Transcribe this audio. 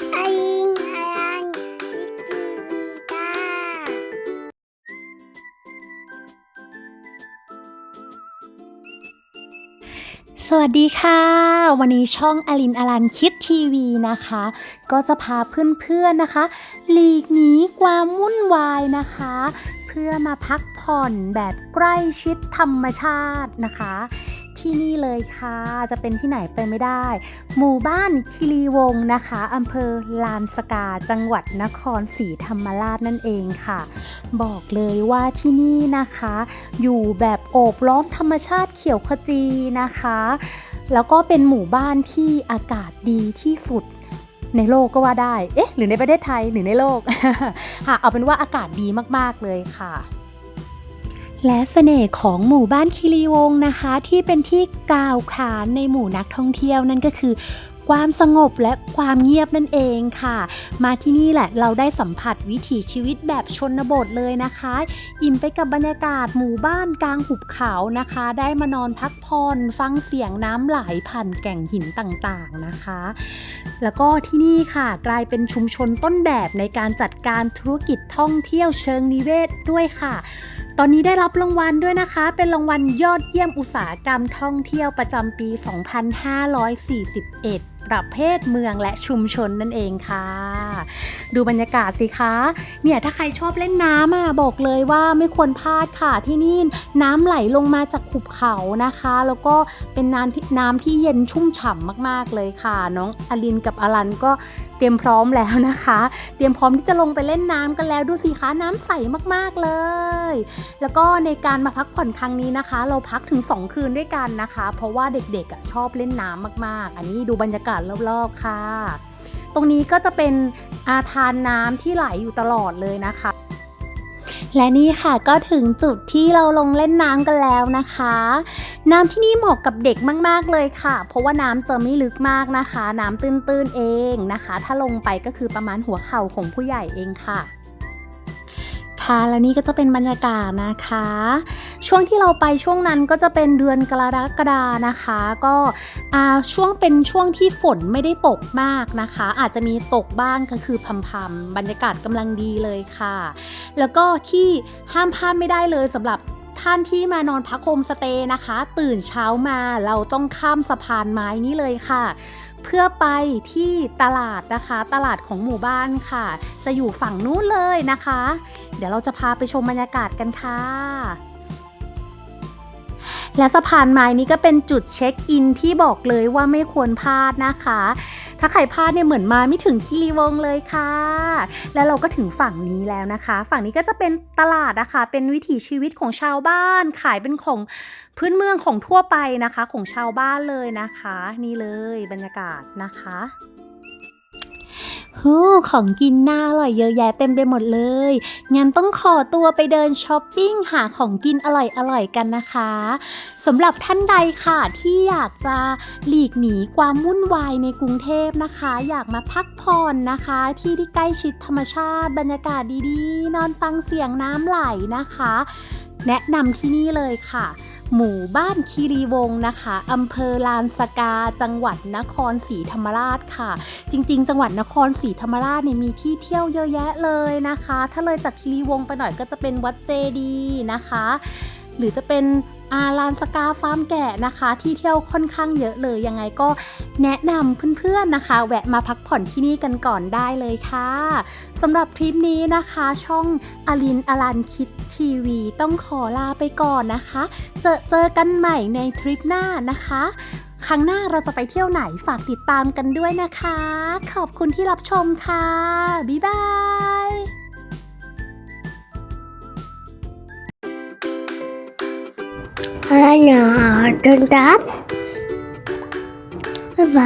สวัสดีค่ะ วันนี้ช่องอลินอลันคิดทีวีนะคะ ก็จะพาเพื่อนๆนะคะ หลีกหนีความวุ่นวายนะคะ เพื่อมาพักผ่อนแบบใกล้ชิดธรรมชาตินะคะ ที่นี่เลยค่ะ จะเป็นที่ไหนไปไม่ได้ หมู่บ้านคิรีวงนะคะอำเภอลานสกาจังหวัดนครศรีธรรมราชนั่นเองค่ะ บอกเลยว่าที่นี่นะคะ อยู่แบบโอบล้อมธรรมชาติเขียวขจีนะคะ แล้วก็เป็นหมู่บ้านที่อากาศดีที่สุดในโลกก็ว่าได้ เอ๊ะ หรือในประเทศไทย หรือในโลก ค่ะ เอาเป็นว่าอากาศดีมาก ๆ เลยค่ะ และเสน่ห์ของหมู่บ้านคิรีวงศ์นะคะ ที่เป็นที่กล่าวขานในหมู่นักท่องเที่ยวนั่นก็คือความสงบและความเงียบนั่นเองค่ะ มาที่นี่แหละเราได้สัมผัสวิถีชีวิตแบบชนบทเลยนะคะ อิ่มไปกับบรรยากาศหมู่บ้านกลางหุบเขานะคะ ได้มานอนพักผ่อนฟังเสียงน้ำไหลผ่านแก่งหินต่างๆนะคะ แล้วก็ที่นี่ค่ะกลายเป็นชุมชนต้นแบบในการจัดการธุรกิจท่องเที่ยวเชิงนิเวศด้วยค่ะ ตอนนี้ได้รับรางวัลด้วยนะคะ เป็นรางวัลยอดเยี่ยมอุตสาหกรรมท่องเที่ยวประจำปี 2541 ประเภทเมืองและชุมชนนั่นเองค่ะ ดูบรรยากาศสิคะเนี่ยถ้าใครชอบเล่นน้ำอะบอกเลยว่าไม่ควรพลาดค่ะที่นี่น้ำไหลลงมาจากหุบเขานะคะ แล้วก็เป็นน้ำที่น้ำที่เย็นชุ่มฉ่ำมากๆเลยค่ะ น้องอลินกับอลันก็เตรียมพร้อมแล้วนะคะ เตรียมพร้อมที่จะลงไปเล่นน้ำกันแล้วดูสิคะน้ำใสมากๆเลย แล้วก็ในการมาพักผ่อนครั้งนี้นะคะ เราพักถึง 2 คืนด้วยกันนะคะ เพราะว่าเด็กๆชอบเล่นน้ำมากๆ อันนี้ดูบรรยากาศรอบๆค่ะ ตรงนี้ก็จะเป็นอาทานน้ำที่ไหลอยู่ตลอดเลยนะคะ และนี่ค่ะก็ถึงจุดที่เราลงเล่นน้ำกันแล้วนะคะ น้ำที่นี่เหมาะกับเด็กมาก ๆ เลยค่ะ เพราะว่าน้ำจะไม่ลึกมากนะคะ น้ำตื้น ๆ เองนะคะ ถ้าลงไปก็คือประมาณหัวเข่าของผู้ใหญ่เองค่ะค่ะ และนี่ก็จะเป็นบรรยากาศนะคะ ช่วงที่เราไปช่วงนั้นก็จะเป็นเดือนกรกฎานะคะ ก็ช่วงเป็นช่วงที่ฝนไม่ได้ตกมากนะคะ อาจจะมีตกบ้างก็คือพำๆบรรยากาศกำลังดีเลยค่ะ แล้วก็ที่ห้ามพลาดไม่ได้เลยสำหรับท่านที่มานอนพักโฮมสเตย์นะคะ ตื่นเช้ามาเราต้องข้ามสะพานไม้นี้เลยค่ะ เพื่อไปที่ตลาดนะคะ ตลาดของหมู่บ้านค่ะ จะอยู่ฝั่งนู้นเลยนะคะ เดี๋ยวเราจะพาไปชมบรรยากาศกันค่ะ และสะพานไม้นี้ก็เป็นจุดเช็คอินที่บอกเลยว่าไม่ควรพลาดนะคะ ถ้าใครพลาดเนี่ยเหมือนมาไม่ถึงคีรีวงเลยค่ะ แล้วเราก็ถึงฝั่งนี้แล้วนะคะ ฝั่งนี้ก็จะเป็นตลาดนะคะ เป็นวิถีชีวิตของชาวบ้าน ขายเป็นของพื้นเมืองของทั่วไปนะคะ ของชาวบ้านเลยนะคะ นี่เลยบรรยากาศนะคะ ฮู้ของกินน่าอร่อยเยอะแยะเต็มไปหมดเลย งั้นต้องขอตัวไปเดินช้อปปิ้งหาของกินอร่อยๆกันนะคะสำหรับท่านใดค่ะที่อยากจะหลีกหนีความวุ่นวายในกรุงเทพนะคะ อยากมาพักผ่อนนะคะ ที่ที่ใกล้ชิดธรรมชาติ บรรยากาศดีๆ นอนฟังเสียงน้ำไหลนะคะ แนะนำที่นี่เลยค่ะ หมู่บ้านคีรีวงศ์นะคะอำเภอลานสกา จังหวัดนครศรีธรรมราชค่ะ จริง ๆ จังหวัดนครศรีธรรมราชเนี่ยมีที่เที่ยวเยอะแยะเลยนะคะ ถ้าเลยจากคีรีวงศ์ไปหน่อยก็จะเป็นวัดเจดีย์นะคะ หรือจะเป็น อาลานสกาฟาร์มแกะนะคะ ที่เที่ยวค่อนข้างเยอะเลย ยังไงก็แนะนำเพื่อนๆนะคะ แวะมาพักผ่อนที่นี่กันก่อนได้เลยค่ะสำหรับทริปนี้นะคะ ช่องอลินอลันคิดทีวี ต้องขอลาไปก่อนนะคะ เจอเจอกันใหม่ในทริปหน้านะคะ ครั้งหน้าเราจะไปเที่ยวไหนฝากติดตามกันด้วยนะคะ ขอบคุณที่รับชมค่ะ บ๊ายบาย ฮัลโห